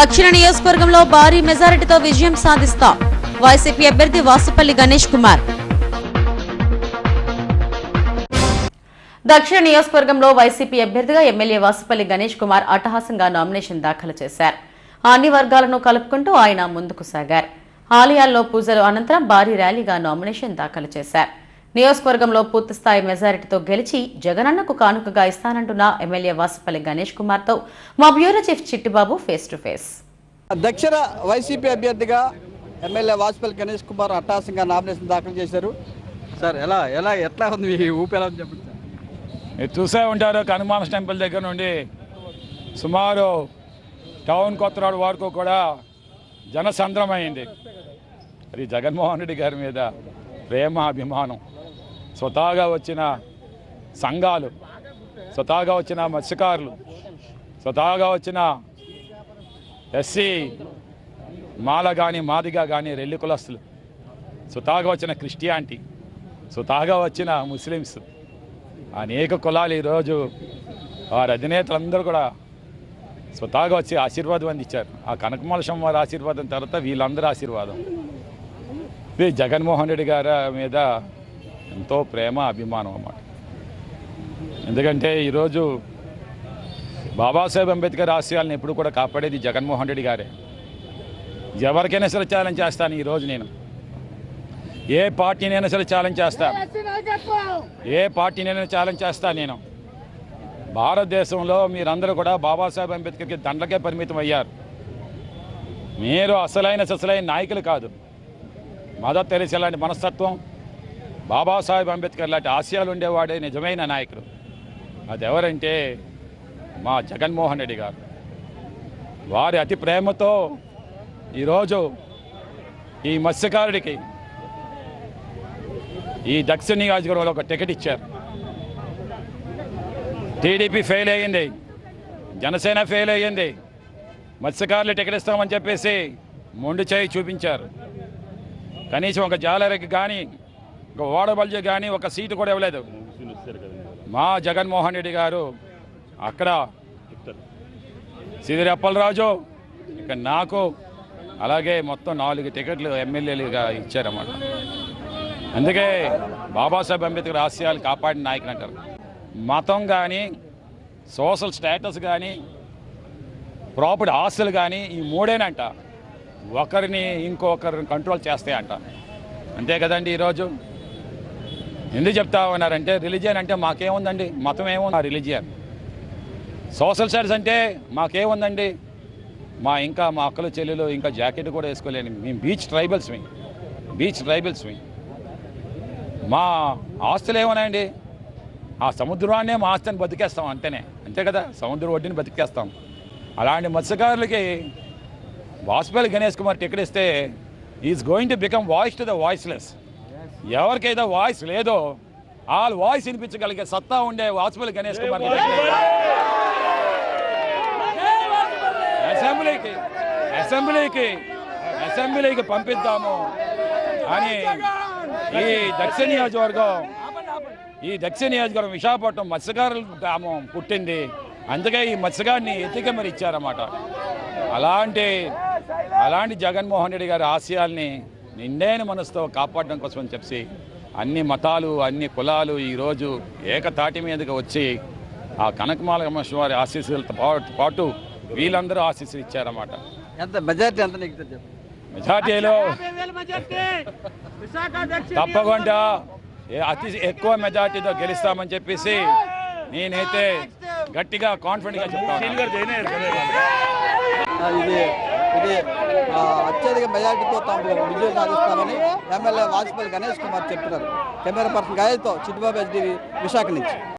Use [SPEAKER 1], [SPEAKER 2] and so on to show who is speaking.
[SPEAKER 1] దక్షిణ నియోజకవర్గంలో భారీ మెజారిటీతో విజయం సాధిస్తాం వైసీపీ అభ్యర్థి వాసుపల్లి గణేష్ కుమార్. దక్షిణ నియోజకవర్గంలో వైసీపీ అభ్యర్థిగా ఎమ్మెల్యే వాసుపల్లి గణేష్ కుమార్ అట్టహాసంగా నామినేషన్ దాఖలు చేశారు. అన్ని వర్గాలను కలుపుకుంటూ ఆయన ముందుకు సాగారు. ఆలయాల్లో పూజలు అనంతరం భారీ ర్యాలీగా నామినేషన్ దాఖలు చేశారు. నియోజకవర్గంలో పూర్తిస్థాయి మెజారిటీతో గెలిచి జగనన్నకు కానుకగా ఇస్తానంటున్న ఎమ్మెల్యే వాసుపల్లి గణేష్ కుమార్తో మా bureau chief Chittibabu face to face.
[SPEAKER 2] దక్షిణ వైసీపీ అభ్యర్థిగా ఎమ్మెల్యే వాజ్పేయి గణేష్ కుమార్ అట్టాసంగా నామినేషన్ దాఖలు చేశారు. సార్ ఎలా ఎలా ఎట్లా ఉంది మీ ఊపి ఎలా ఉంది చెప్పండి
[SPEAKER 3] మీరు చూసే ఉంటారు హనుమాన్ టెంపుల్ దగ్గర నుండి సుమారు టౌన్ కొత్తరాడు వరకు కూడా జనసంద్రమైంది. అది జగన్మోహన్ రెడ్డి గారి మీద ప్రేమ అభిమానం స్వతహాగా వచ్చిన సంఘాలు స్వతహాగా వచ్చిన మత్స్యకారులు స్వతహాగా వచ్చిన ఎస్సీ మాల కానీ మాదిగా కానీ రెల్లి కులస్తులు స్వతహాగా వచ్చిన క్రిస్టియానిటీ స్వతహాగా వచ్చిన ముస్లిమ్స్ అనేక కులాలు ఈరోజు వారి అధినేతలందరూ కూడా స్వతహాగా వచ్చి ఆశీర్వాదం అందించారు. ఆ కనకమలశం వారి ఆశీర్వాదం తర్వాత వీళ్ళందరూ ఆశీర్వాదం. ఇది జగన్మోహన్ రెడ్డి గారి మీద ఎంతో ప్రేమ అభిమానం అన్నమాట. ఎందుకంటే ఈరోజు బాబాసాహెబ్ అంబేద్కర్ ఆశయాలను ఎప్పుడు కూడా కాపాడేది జగన్మోహన్ రెడ్డి గారే. ఎవరికైనా సరే ఛాలెంజ్ చేస్తాను ఈరోజు నేను. ఏ పార్టీనైనా సరే ఛాలెంజ్ చేస్తాను ఏ పార్టీనైనా ఛాలెంజ్ చేస్తాను నేను. భారతదేశంలో మీరందరూ కూడా బాబాసాహెబ్ అంబేద్కర్కి దండలకే పరిమితం అయ్యారు. మీరు అసలైన అసలైన నాయకులు కాదు. మదర్ తెలిసేలాంటి మనస్తత్వం బాబాసాహెబ్ అంబేద్కర్ లాంటి ఆశయాలు ఉండేవాడే నిజమైన నాయకుడు. అది ఎవరంటే మా జగన్మోహన్ రెడ్డి గారు. వారి అతి ప్రేమతో ఈరోజు ఈ మత్స్యకారుడికి ఈ దక్షిణ నియోజకవర్గంలో ఒక టికెట్ ఇచ్చారు. టీడీపీ ఫెయిల్ అయ్యింది. జనసేన ఫెయిల్ అయ్యింది. మత్స్యకారులు టికెట్ ఇస్తామని చెప్పేసి మొండు చేయి చూపించారు. కనీసం ఒక జాలరికి కానీ ఓడబల్జ కానీ ఒక సీటు కూడా ఇవ్వలేదు. మా జగన్మోహన్ రెడ్డి గారు అక్కడ సిదిరి అప్పలరాజు ఇక నాకు అలాగే మొత్తం నాలుగు టికెట్లు ఎమ్మెల్యేలుగా ఇచ్చారన్నమాట. అందుకే బాబాసాహెబ్ అంబేద్కర్ ఆశయాలు కాపాడిన నాయకులు అంటారు. మతం కానీ సోషల్ స్టేటస్ కానీ ప్రాపర్టీ ఆస్తులు కానీ ఈ మూడేనంట. ఒకరిని ఇంకొకరిని కంట్రోల్ చేస్తాయంట. అంతే కదండి ఈరోజు? ఎందుకు చెప్తా ఉన్నారంటే రిలీజియన్ అంటే మాకేముందండి? మతం ఏముంది? ఆ రిలీజియన్. సోషల్ స్టడీస్ అంటే మాకేముందండి? మా ఇంకా మా అక్కలు చెల్లెలు ఇంకా జాకెట్ కూడా వేసుకోలేని మేము బీచ్ ట్రైబల్స్ బీచ్ ట్రైబల్స్ మా. ఆస్తులు ఏమన్నాయండి? ఆ సముద్రాన్నే మా ఆస్తిని బతికేస్తాం అంతేనే. అంతే కదా? సముద్రం ఒడ్డుని బతికేస్తాం. అలాంటి మత్స్యకారులకి వాసుపల్లి గణేష్ కుమార్ టికెట్ ఇస్తే is going to become voice to the voiceless. ఎవరికైతే వాయిస్ లేదో వాళ్ళు వాయిస్ వినిపించగలిగే సత్తా ఉండే వాజ్పేయి గణేష్ కుమార్ అసెంబ్లీకి అసెంబ్లీకి అసెంబ్లీకి పంపిద్దాము. అని ఈ దక్షిణ నియోజకవర్గం ఈ దక్షిణ నియోజకవర్గం విశాఖపట్నం మత్స్యకారుల గ్రామం పుట్టింది. అందుకే ఈ మత్స్యకారిని ఎత్తిక మరి ఇచ్చారన్నమాట. అలాంటి అలాంటి జగన్మోహన్ రెడ్డి గారి ఆశయాల్ని నిండైన మనసుతో కాపాడడం కోసం అని చెప్పి అన్ని మతాలు అన్ని కులాలు ఈరోజు ఏకతాటి మీదకి వచ్చి ఆ కనకమాల వారి ఆశీస్సులతో పాటు పాటు వీళ్ళందరూ ఆశీస్సులు ఇచ్చారన్నమాట.
[SPEAKER 2] ఎంత మెజారిటీ ఎంత నీకు
[SPEAKER 3] మెజార్టీలో తప్పకుండా ఏ- అతి ఎక్కువ మెజార్టీతో గెలుస్తామని చెప్పేసి నేనైతే గట్టిగా కాన్ఫిడెంట్గా చెప్తాను
[SPEAKER 2] ఇది ఇది అత్యధిక మెజార్టీతో తాము విజయం సాధిస్తామని ఎమ్మెల్యే వాజ్పేయి గణేష్ కుమార్ చెప్తున్నారు కెమెరా పర్సన్ గాయతో చిట్టుబాబు హెచ్డివి విశాఖ నుంచి.